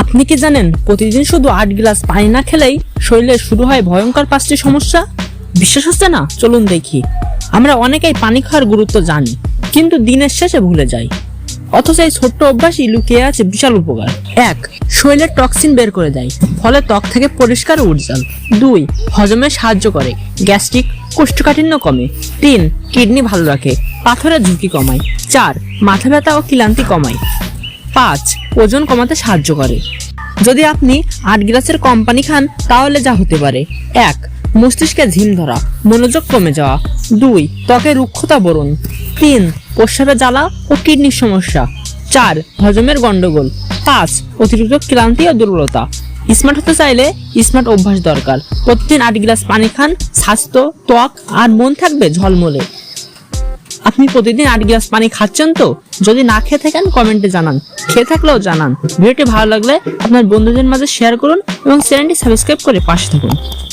আপনি কি জানেন প্রতিদিন শুধু আট গ্লাস পানি না খেলেই শরীরে শুরু হয় ভয়ঙ্কর পাঁচটি সমস্যা? বিশ্বাস হচ্ছে না? চলুন দেখি। আমরা অনেকেই পানি খাওয়ার গুরুত্ব জানি, কিন্তু দিনের শেষে ভুলে যাই। অথচ এই ছোট্ট অভ্যাসই লুকিয়ে আছে বিশাল উপকার। এক শরীরের টক্সিন বের করে দেয়, ফলে ত্বক থেকে পরিষ্কার উজ্জ্বল। দুই, হজমে সাহায্য করে, গ্যাস্ট্রিক কোষ্ঠকাঠিন্য কমে। তিন, কিডনি ভালো রাখে, পাথরের ঝুঁকি কমায়। চার, মাথা ব্যথা ও ক্লান্তি কমায়। পাঁচ, ওজন কমাতে সাহায্য করে। যদি আপনি আট গ্লাসের কম পানি খান, তাহলে যা হতে পারে। এক, মস্তিষ্কে ঝিম ধরা, মনোযোগ কমে যাওয়া। দুই, ত্বকে রুক্ষতা বরণ। তিন, প্রস্রাবে জ্বালা ও কিডনির সমস্যা। চার, হজমের গন্ডগোল। পাঁচ, অতিরিক্ত ক্লান্তি ও দুর্বলতা। স্মার্ট হতে চাইলে স্মার্ট অভ্যাস দরকার। প্রতিদিন আট গ্লাস পানি খান, স্বাস্থ্য, ত্বক আর মন থাকবে ঝলমলে। আপনি প্রতিদিন আট গ্লাস পানি খাচ্ছেন তো? যদি না খেয়ে থাকেন, কমেন্টে জানান। খেয়ে থাকলেও জানান। ভিডিওটি ভালো লাগলে আপনার বন্ধুদের মাঝে শেয়ার করুন এবং চ্যানেলটি সাবস্ক্রাইব করে পাশে থাকুন।